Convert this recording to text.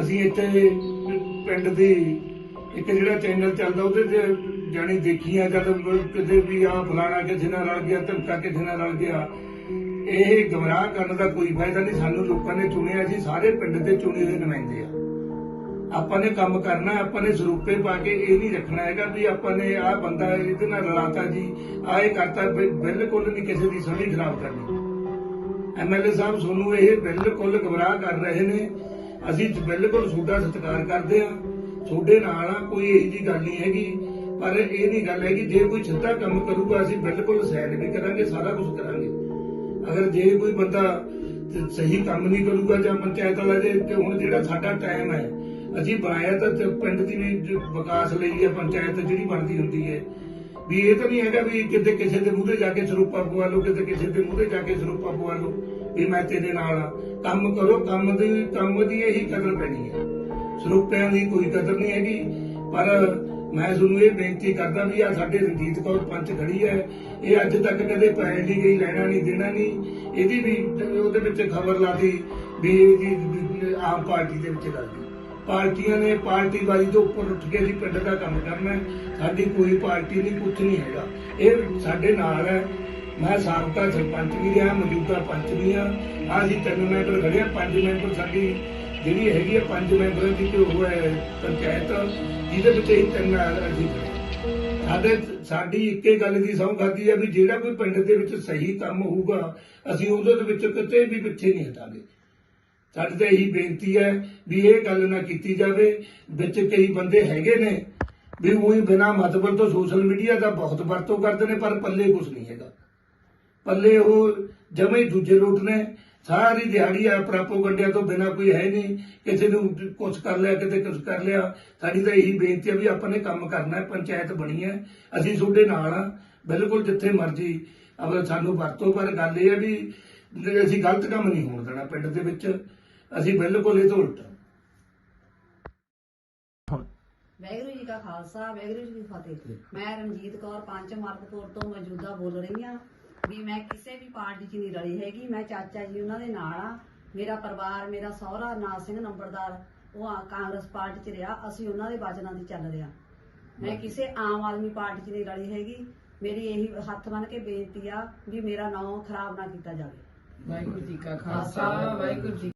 ਅਸੀਂ ਇੱਥੇ ਪਿੰਡ ਦੀ ਇੱਕ ਜਿਹੜਾ ਚੈਨਲ ਚੱਲਦਾ, ਉਹਦੇ ਤੇ ਜਾਣੀ ਦੇਖੀਆਂ ਜਦ ਕਿਤੇ ਵੀ ਆ ਫਲਾਣਾ ਕਿਸੇ ਨਾਲ ਰਲ ਗਿਆ, ਧਮਕਾ ਕਿਸੇ ਨਾਲ ਰਲ ਗਿਆ, ਇਹ ਗਮਰਾਹ ਕਰਨ ਦਾ ਕੋਈ ਫਾਇਦਾ ਨਹੀਂ। ਸਾਨੂੰ ਲੋਕਾਂ ਨੇ ਚੁਣਿਆ, ਅਸੀਂ ਸਾਰੇ ਪਿੰਡ ਦੇ ਚੁਣੇ ਹੋਏ ਨੁਮਾਇੰਦੇ ਆ। ਆਪਾਂ ਨੇ ਕੰਮ ਕਰਨਾ, ਆਪਾਂ ਨੇ ਸਰੂਪੇ ਪਾ ਕੇ ਇਹ ਨਹੀਂ ਰੱਖਣਾ ਹੈਗਾ ਵੀ ਆਪਾਂ ਨੇ ਆਹ ਬੰਦਾ ਇਹਦੇ ਨਾਲ ਰਲਾਤਾ ਜੀ, ਆਹ ਇਹ ਕਰਤਾ ਬਿਲਕੁਲ ਨਹੀਂ ਕਿਸੇ ਦੀ ਸਮਝ ਖਰਾਬ ਕਰਨੀ। ਐਮਐਲਏ ਸਾਹਿਬ ਸੋਨੂੰ ਇਹ ਬਿਲਕੁਲ ਗਮਰਾਹ ਕਰ ਰਹੇ ਨੇ। ਅਸੀਂ ਬਿਲਕੁਲ ਤੁਹਾਡਾ ਸਤਿਕਾਰ ਕਰਦੇ ਆ ਤੁਹਾਡੇ ਨਾਲ ਆ, ਕੋਈ ਇਹੋ ਜੀ ਗੱਲ ਨਹੀਂ ਹੈਗੀ। ਪਰ ਇਹ ਨਹੀਂ ਗੱਲ ਹੈਗੀ, ਜੇ ਕੋਈ ਸਿੱਧਾ ਕੰਮ ਕਰੂਗਾ, ਅਸੀਂ ਬਿਲਕੁਲ ਸਾਈਡ ਵੀ ਕਰਾਂਗੇ, ਸਾਰਾ ਕੁਝ ਕਰਾਂਗੇ। ਅਗਰ ਜੇ ਕੋਈ ਬੰਦਾ ਸਹੀ ਕੰਮ ਨਹੀਂ ਕਰੂਗਾ ਜਾਂ ਪੰਚਾਇਤ ਵਾਲਾ ਜੇ, ਤੇ ਹੁਣ ਜਿਹੜਾ ਸਾਡਾ ਟਾਈਮ ਹੈ, ਅਸੀਂ ਬਣਾਇਆ ਤਾਂ ਪਿੰਡ ਦੀ ਵਿਕਾਸ ਲਈ ਹੈ, ਪੰਚਾਇਤ ਜਿਹੜੀ ਬਣਦੀ ਹੁੰਦੀ ਹੈ। ਵੀ ਇਹ ਤਾਂ ਨਹੀਂ ਹੈਗਾ ਵੀ ਕਿਤੇ ਕਿਸੇ ਦੇ ਮੂਹਰੇ ਜਾ ਕੇ ਸਰੂਪਾ ਪਵਾ ਲਓ, ਕਿਤੇ ਕਿਸੇ ਦੇ ਮੂਹਰੇ ਜਾ ਕੇ ਸਰੂਪਾ ਪਵਾ ਲਓ, ਵੀ ਮੈਂ ਤੇਰੇ ਨਾਲ ਆ ਕੰਮ ਕਰੋ, ਕੰਮ ਦੀ ਕੰਮ ਦੀ ਇਹੀ ਕਦਰ ਪੈਣੀ ਹੈ। ਸਰੂਪਿਆਂ ਦੀ ਕੋਈ ਕਦਰ ਨਹੀਂ ਹੈਗੀ, ਪਰ ਮੈਂ ਤੁਹਾਨੂੰ ਇਹ ਬੇਨਤੀ ਕਰਦਾ ਵੀ ਆ ਸਾਡੇ ਰਣਜੀਤ ਕੌਰ ਪੰਚ ਖੜੀ ਹੈ। ਇਹ ਅੱਜ ਤੱਕ ਕਦੇ ਪੈਣ ਨਹੀਂ ਗਈ, ਲੈਣਾ ਨਹੀਂ, ਦੇਣਾ ਨਹੀਂ। ਇਹਦੀ ਵੀ ਉਹਦੇ ਵਿੱਚ ਖਬਰ ਲਾਦੀ ਵੀ ਇਹਦੀ ਆਮ ਪਾਰਟੀ ਦੇ ਵਿੱਚ ਲੱਗਦੀ। ਪਾਰਟੀਆਂ ਨੇ ਪਾਰਟੀ ਤੋਂ ਉੱਪਰ ਉੱਠ ਕੇ ਅਸੀਂ ਪਿੰਡ ਦਾ ਕੰਮ ਕਰਨਾ ਸਾਡੀ ਕੋਈ ਪਾਰਟੀ ਨਹੀਂ ਕੁਝ ਨਹੀਂ ਹੈਗਾ। ਇਹ ਸਾਡੇ ਨਾਲ ਹੈ। ਮੈਂ ਸਾਬਕਾ ਸਰਪੰਚ ਵੀ ਰਿਹਾ, ਮੌਜੂਦਾ ਪੰਚ ਵੀ ਹਾਂ। ਆਹ ਅਸੀਂ ਤਿੰਨ ਮੈਂਬਰ ਖੜੇ ਆ ਪੰਜ ਮੈਂਬਰ ਸਾਡੀ ਜਿਹੜੀ ਹੈਗੀ ਆ, ਪੰਜ ਮੈਂਬਰਾਂ ਦੀ ਤੇ ਉਹ ਹੈ ਪੰਚਾਇਤ, ਜਿਹਦੇ ਵਿੱਚ ਅਸੀਂ ਤਿੰਨ ਅਸੀਂ ਸਾਡੇ ਸਾਡੀ ਇੱਕੇ ਗੱਲ ਦੀ ਸਹੁੰ ਖਾਦੀ ਆ ਵੀ ਜਿਹੜਾ ਕੋਈ ਪਿੰਡ ਦੇ ਵਿੱਚ ਸਹੀ ਕੰਮ ਹੋਊਗਾ, ਅਸੀਂ ਉਹਦੇ ਵਿੱਚ ਕਿਤੇ ਵੀ ਪਿੱਛੇ ਨਹੀਂ ਹਟਾਂਗੇ। ਸਾਡੀ ਤਾਂ ਇਹੀ ਬੇਨਤੀ ਹੈ ਵੀ ਇਹ ਗੱਲ ਨਾ ਕੀਤੀ ਜਾਵੇ। ਵਿੱਚ ਕਈ ਬੰਦੇ ਹੈਗੇ ਨੇ ਵੀ ਉਹੀ ਬਿਨਾ ਮਤਲਬ ਤੋਂ ਸੋਸ਼ਲ ਮੀਡੀਆ ਦਾ ਬਹੁਤ ਵਰਤੋਂ ਕਰਦੇ ਨੇ, ਪਰ ਪੱਲੇ ਕੁਝ ਨਹੀਂ ਹੈਗਾ। ਪੱਲੇ ਉਹ ਜਮੇ ਦੂਜੇ ਲੋਟ ਨੇ। ਸਾਰੀ ਦਿਹਾੜੀ ਆ ਪ੍ਰੋਪਗੈਂਡਿਆ ਤੋਂ ਬਿਨਾ ਕੋਈ ਹੈ ਨਹੀਂ। ਕਿਸੇ ਨੂੰ ਕੁਝ ਕਰ ਲਿਆ, ਕਿਤੇ ਕੁਝ ਕਰ ਲਿਆ। ਸਾਡੀ ਤਾਂ ਇਹੀ ਬੇਨਤੀ ਹੈ ਵੀ ਆਪਾਂ ਨੇ ਕੰਮ ਕਰਨਾ ਹੈ, ਪੰਚਾਇਤ ਬਣੀ ਹੈ। ਅਸੀਂ ਤੁਹਾਡੇ ਨਾਲ ਆ, ਬਿਲਕੁਲ ਜਿੱਥੇ ਮਰਜ਼ੀ। ਅਗਰ ਸਾਨੂੰ ਵਰਤੋਂ ਪਰ ਗੱਲ ਇਹ ਹੈ ਵੀ ਅਸੀਂ ਗਲਤ ਕੰਮ ਨਹੀਂ ਹੋਣ ਦੇਣਾ ਪਿੰਡ ਦੇ ਵਿੱਚ। ਅਸੀਂ ਬਿਲਕੁਲ ਇਹ ਤੋਂ ਉਲਟ। ਹਾਂ। ਵਾਹਿਗੁਰੂ ਜੀ ਕਾ ਖਾਲਸਾ ਵਾਹਿਗੁਰੂ ਜੀ ਕੀ ਫਤਿਹ। ਮੈਂ ਰਣਜੀਤ ਕੌਰ ਪੰਚ ਮਰਕਪੁਰ ਤੋਂ ਮੌਜੂਦਾ ਬੋਲ ਰਹੀ ਹਾਂ ਵੀ ਮੈਂ ਕਿਸੇ ਵੀ ਪਾਰਟੀ 'ਚ ਨਹੀਂ ਰਲੀ ਹੈਗੀ। ਮੈਂ ਚਾਚਾ ਜੀ ਉਹਨਾਂ ਦੇ ਨਾਲ ਆ ਮੇਰਾ ਪਰਿਵਾਰ ਮੇਰਾ ਸਹੁਰਾ ਨਾਥ ਸਿੰਘ ਨੰਬਰਦਾਰ ਉਹ ਆ- ਕਾਂਗਰਸ ਪਾਰਟੀ 'ਚ ਰਿਹਾ। ਅਸੀਂ ਉਹਨਾਂ ਦੇ ਵਚਨਾਂ ਦੀ ਚੱਲ ਰਿਹਾ ਮੈਂ ਕਿਸੇ ਆਮ ਆਦਮੀ ਪਾਰਟੀ 'ਚ ਨਹੀਂ ਰਲੀ ਹੈਗੀ। ਮੇਰੀ ਇਹੀ ਹੱਥ ਬੰਨ ਕੇ ਬੇਨਤੀ ਆ ਵੀ ਮੇਰਾ ਨਾਮ ਖਰਾਬ ਨਾ ਕੀਤਾ ਜਾਵੇ। ਵਾਹਿਗੁਰੂ ਜੀ ਕਾ ਖਾਲਸਾ ਵਾਹਿਗੁਰੂ ਜੀ